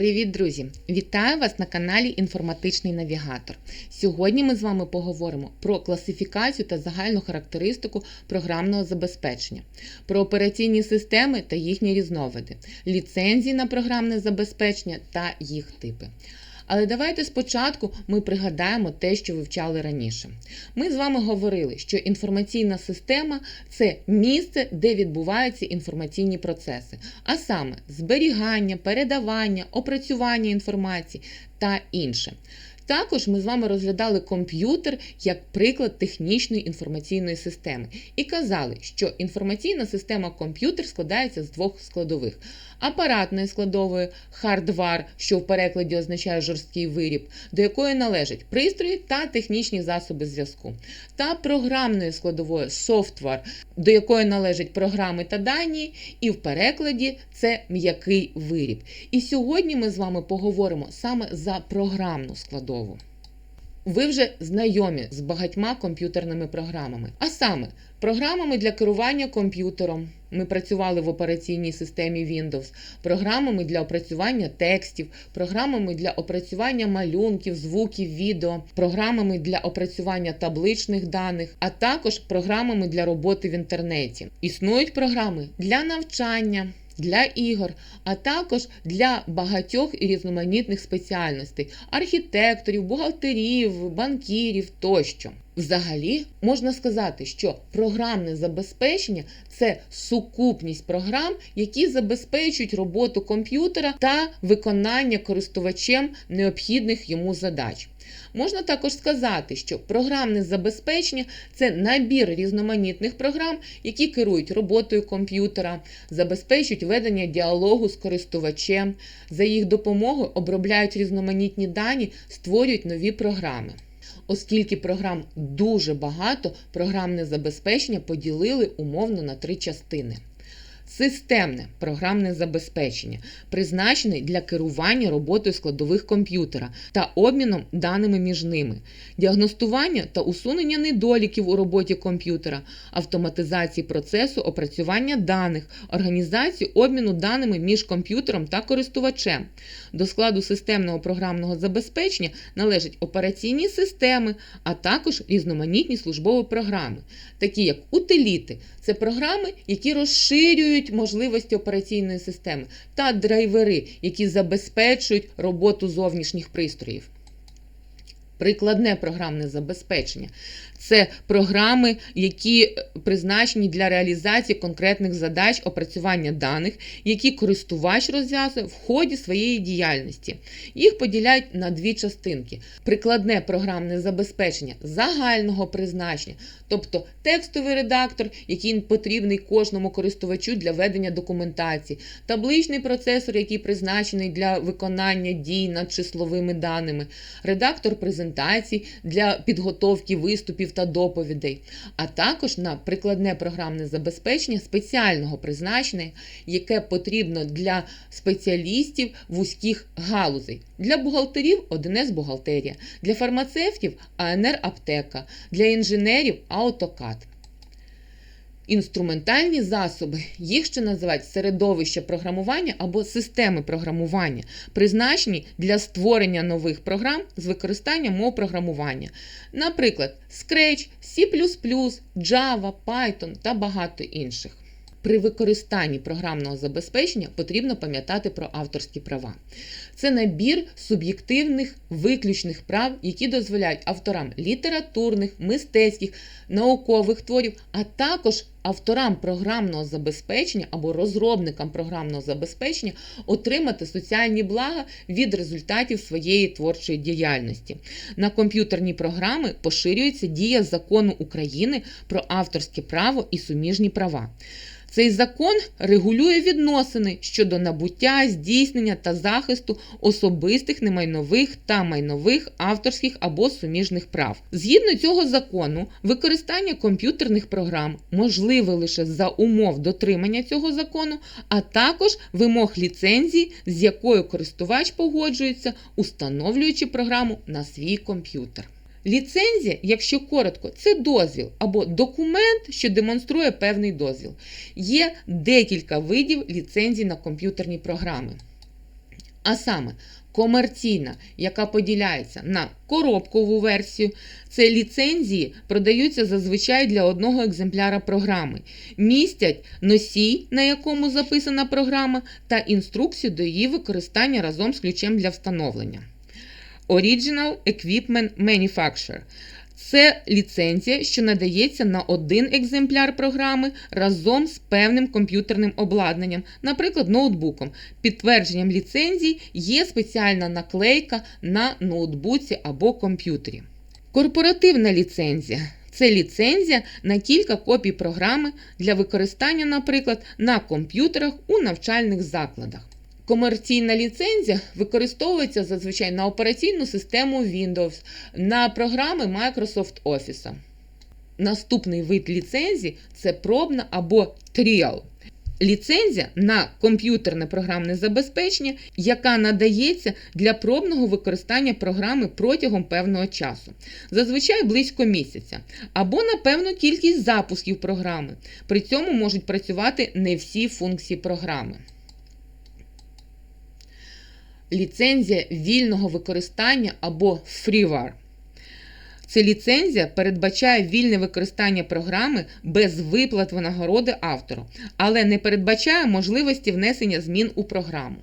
Привіт, друзі! Вітаю вас на каналі Інформатичний Навігатор. Сьогодні ми з вами поговоримо про класифікацію та загальну характеристику програмного забезпечення, про операційні системи та їхні різновиди, ліцензії на програмне забезпечення та їх типи. Але давайте спочатку ми пригадаємо те, що вивчали раніше. Ми з вами говорили, що інформаційна система це місце, де відбуваються інформаційні процеси, а саме зберігання, передавання, опрацювання інформації та інше. Також ми з вами розглядали комп'ютер як приклад технічної інформаційної системи і казали, що інформаційна система комп'ютер складається з двох складових: апаратної складової хардвар, що в перекладі означає жорсткий виріб, до якої належать пристрої та технічні засоби зв'язку, та програмної складової софтвар, до якої належать програми та дані, і в перекладі це м'який виріб. І сьогодні ми з вами поговоримо саме за програмну складову. Ви вже знайомі з багатьма комп'ютерними програмами, а саме програмами для керування комп'ютером. Ми працювали в операційній системі Windows, програмами для опрацювання текстів, програмами для опрацювання малюнків, звуків, відео, програмами для опрацювання табличних даних, а також програмами для роботи в інтернеті. Існують програми для навчання для ігор, а також для багатьох і різноманітних спеціальностей архітекторів, бухгалтерів, банкірів тощо. Взагалі можна сказати, що програмне забезпечення це сукупність програм, які забезпечують роботу комп'ютера та виконання користувачем необхідних йому задач. Можна також сказати, що програмне забезпечення це набір різноманітних програм, які керують роботою комп'ютера, забезпечують ведення діалогу з користувачем, за їх допомогою обробляють різноманітні дані, створюють нові програми. Оскільки програм дуже багато, програмне забезпечення поділили умовно на три частини. Системне програмне забезпечення, призначене для керування роботою складових комп'ютера та обміном даними між ними, діагностування та усунення недоліків у роботі комп'ютера, автоматизації процесу опрацювання даних, організації обміну даними між комп'ютером та користувачем. До складу системного програмного забезпечення належать операційні системи, а також різноманітні службові програми, такі як утиліти. Це програми, які розширюють можливості операційної системи, та драйвери, які забезпечують роботу зовнішніх пристроїв. Прикладне програмне забезпечення це програми, які призначені для реалізації конкретних задач опрацювання даних, які користувач розв'язує в ході своєї діяльності. Їх поділяють на дві частинки: прикладне програмне забезпечення загального призначення, тобто текстовий редактор, який потрібний кожному користувачу для ведення документації, табличний процесор, який призначений для виконання дій над числовими даними, редактор презентацій для підготовки виступів та доповідей, а також на прикладне програмне забезпечення спеціального призначення, яке потрібно для спеціалістів вузьких галузей. Для бухгалтерів 1С бухгалтерія, для фармацевтів АНР аптека, для інженерів AutoCAD. Інструментальні засоби, їх ще називають середовище програмування або системи програмування, призначені для створення нових програм з використанням мов програмування, наприклад, Scratch, C, Java, Python та багато інших. При використанні програмного забезпечення потрібно пам'ятати про авторські права. Це набір суб'єктивних виключних прав, які дозволяють авторам літературних, мистецьких, наукових творів, а також авторам програмного забезпечення або розробникам програмного забезпечення отримати соціальні блага від результатів своєї творчої діяльності. На комп'ютерні програми поширюється дія закону України про авторське право і суміжні права. Цей закон регулює відносини щодо набуття, здійснення та захисту особистих немайнових та майнових авторських або суміжних прав. Згідно цього закону, використання комп'ютерних програм можливе лише за умов дотримання цього закону, а також вимог ліцензії, з якою користувач погоджується, установлюючи програму на свій комп'ютер. Ліцензія, якщо коротко, це дозвіл або документ, що демонструє певний дозвіл. Є декілька видів ліцензій на комп'ютерні програми. А саме комерційна, яка поділяється на коробкову версію. Це ліцензії продаються зазвичай для одного екземпляра програми, містять носій, на якому записана програма, та інструкцію до її використання разом з ключем для встановлення. Original Equipment Manufacturer це ліцензія, що надається на один екземпляр програми разом з певним комп'ютерним обладнанням, наприклад, ноутбуком. Підтвердженням ліцензії є спеціальна наклейка на ноутбуці або комп'ютері. Корпоративна ліцензія. Це ліцензія на кілька копій програми для використання, наприклад, на комп'ютерах у навчальних закладах. Комерційна ліцензія використовується зазвичай на операційну систему Windows, на програми Microsoft Office. Наступний вид ліцензії це пробна або тріал. Ліцензія на комп'ютерне програмне забезпечення, яка надається для пробного використання програми протягом певного часу, зазвичай близько місяця, або на певну кількість запусків програми. При цьому можуть працювати не всі функції програми. Ліцензія вільного використання або фрівар. Це ліцензія передбачає вільне використання програми без виплат винагороди автору, але не передбачає можливості внесення змін у програму.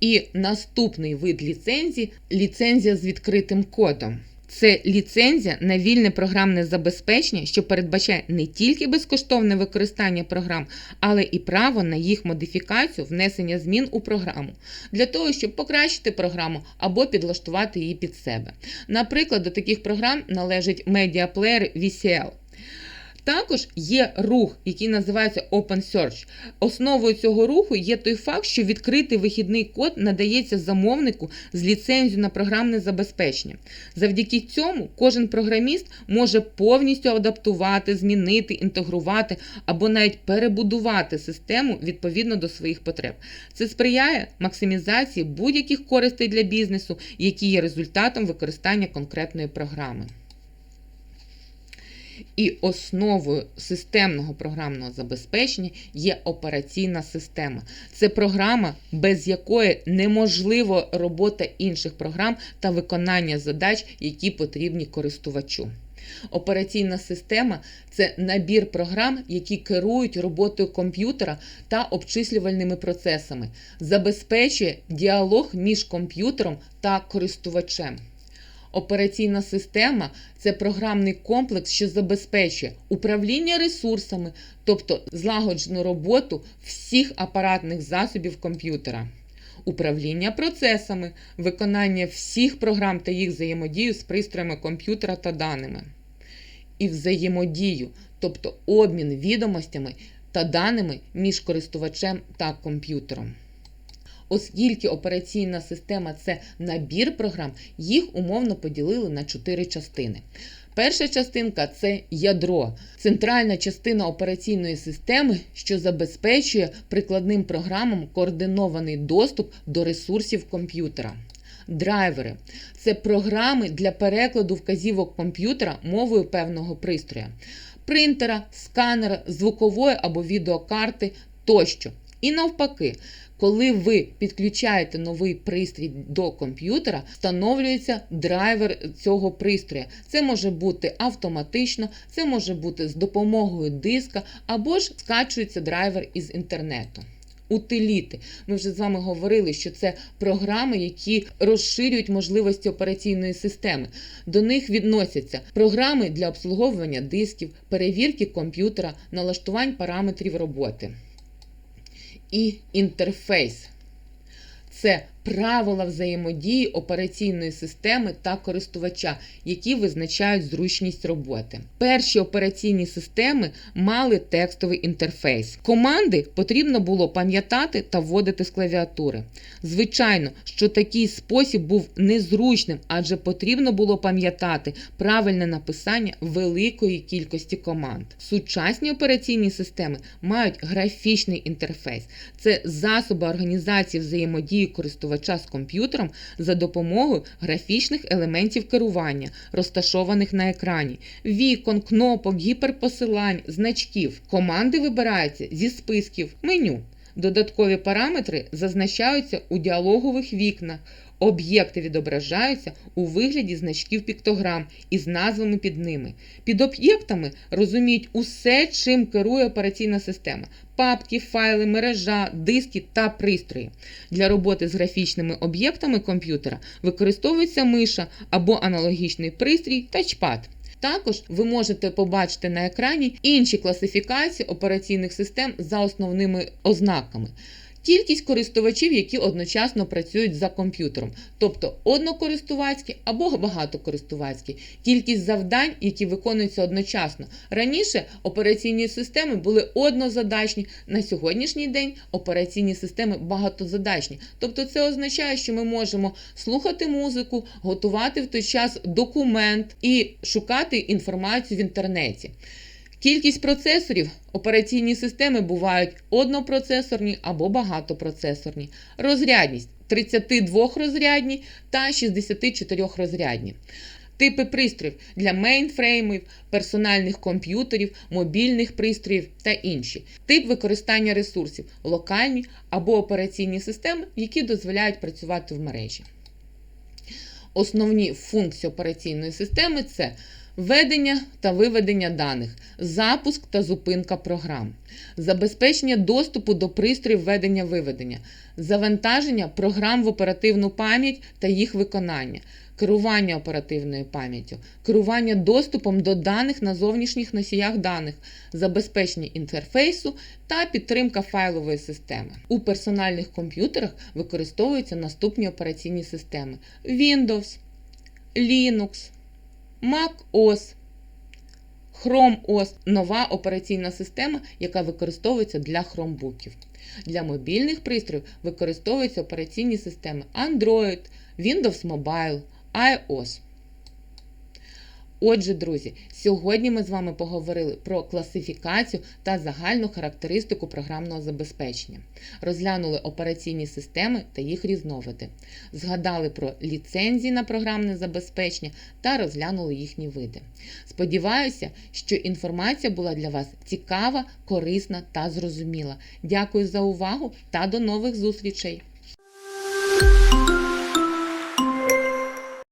І наступний вид ліцензії ліцензія з відкритим кодом. Це ліцензія на вільне програмне забезпечення, що передбачає не тільки безкоштовне використання програм, але і право на їх модифікацію, внесення змін у програму для того, щоб покращити програму або підлаштувати її під себе. Наприклад, до таких програм належить медіаплеєр VCL. Також є рух, який називається Open Search. Основою цього руху є той факт, що відкритий вихідний код надається замовнику з ліцензією на програмне забезпечення. Завдяки цьому кожен програміст може повністю адаптувати, змінити, інтегрувати або навіть перебудувати систему відповідно до своїх потреб. Це сприяє максимізації будь-яких користей для бізнесу, які є результатом використання конкретної програми. І основою системного програмного забезпечення є операційна система. Це програма, без якої неможливо робота інших програм та виконання задач, які потрібні користувачу. Операційна система це набір програм, які керують роботою комп'ютера та обчислювальними процесами, забезпечує діалог між комп'ютером та користувачем. Операційна система це програмний комплекс, що забезпечує управління ресурсами, тобто злагоджену роботу всіх апаратних засобів комп'ютера, управління процесами, виконання всіх програм та їх взаємодію з пристроями комп'ютера та даними, і взаємодію, тобто обмін відомостями та даними між користувачем та комп'ютером. Оскільки операційна система це набір програм, їх умовно поділили на чотири частини. Перша частинка це ядро, центральна частина операційної системи, що забезпечує прикладним програмам координований доступ до ресурсів комп'ютера. Драйвери це програми для перекладу вказівок комп'ютера мовою певного пристрою, принтера, сканера, звукової або відеокарти тощо. І навпаки, коли ви підключаєте новий пристрій до комп'ютера, встановлюється драйвер цього пристрою. Це може бути автоматично, це може бути з допомогою диска, або ж скачується драйвер із інтернету. Утиліти. Ми вже з вами говорили, що це програми, які розширюють можливості операційної системи. До них відносяться програми для обслуговування дисків, перевірки комп'ютера, налаштувань параметрів роботи і інтерфейс. Це правила взаємодії операційної системи та користувача, які визначають зручність роботи. Перші операційні системи мали текстовий інтерфейс. Команди потрібно було пам'ятати та вводити з клавіатури. Звичайно, що такий спосіб був незручним, адже потрібно було пам'ятати правильне написання великої кількості команд. Сучасні операційні системи мають графічний інтерфейс. Це засоби організації взаємодії користувача користувача з комп'ютером за допомогою графічних елементів керування, розташованих на екрані, вікон, кнопок, гіперпосилань, значків. Команди вибираються зі списків меню. Додаткові параметри зазначаються у діалогових вікнах. Об'єкти відображаються у вигляді значків піктограм із назвами під ними. Під об'єктами розуміють усе, чим керує операційна система: папки, файли, мережа, диски та пристрої. Для роботи з графічними об'єктами комп'ютера використовується миша або аналогічний пристрій тачпад. Також ви можете побачити на екрані інші класифікації операційних систем за основними ознаками. Кількість користувачів, які одночасно працюють за комп'ютером, тобто однокористувацькі або багатокористувацькі, кількість завдань, які виконуються одночасно. Раніше операційні системи були однозадачні. На сьогоднішній день операційні системи багатозадачні. Тобто, це означає, що ми можемо слухати музику, готувати в той час документ і шукати інформацію в інтернеті. Кількість процесорів операційні системи бувають однопроцесорні або багатопроцесорні. Розрядність 32 розрядні та 64 розрядні. Типи пристроїв для мейнфреймів, персональних комп'ютерів, мобільних пристроїв та інші. Тип використання ресурсів локальні або операційні системи, які дозволяють працювати в мережі. Основні функції операційної системи це Введення та виведення даних, запуск та зупинка програм, забезпечення доступу до пристроїв введення виведення, завантаження програм в оперативну пам'ять та їх виконання, керування оперативною пам'яттю, керування доступом до даних на зовнішніх носіях даних, забезпечення інтерфейсу та підтримка файлової системи. У персональних комп'ютерах використовуються наступні операційні системи: Windows, Linux. Mac OS, Chrome OS – нова операційна система, яка використовується для хромбуків. Для мобільних пристроїв використовуються операційні системи Android, Windows Mobile, iOS. Отже, друзі, сьогодні ми з вами поговорили про класифікацію та загальну характеристику програмного забезпечення. Розглянули операційні системи та їх різновиди. Згадали про ліцензії на програмне забезпечення та розглянули їхні види. Сподіваюся, що інформація була для вас цікава, корисна та зрозуміла. Дякую за увагу та до нових зустрічей!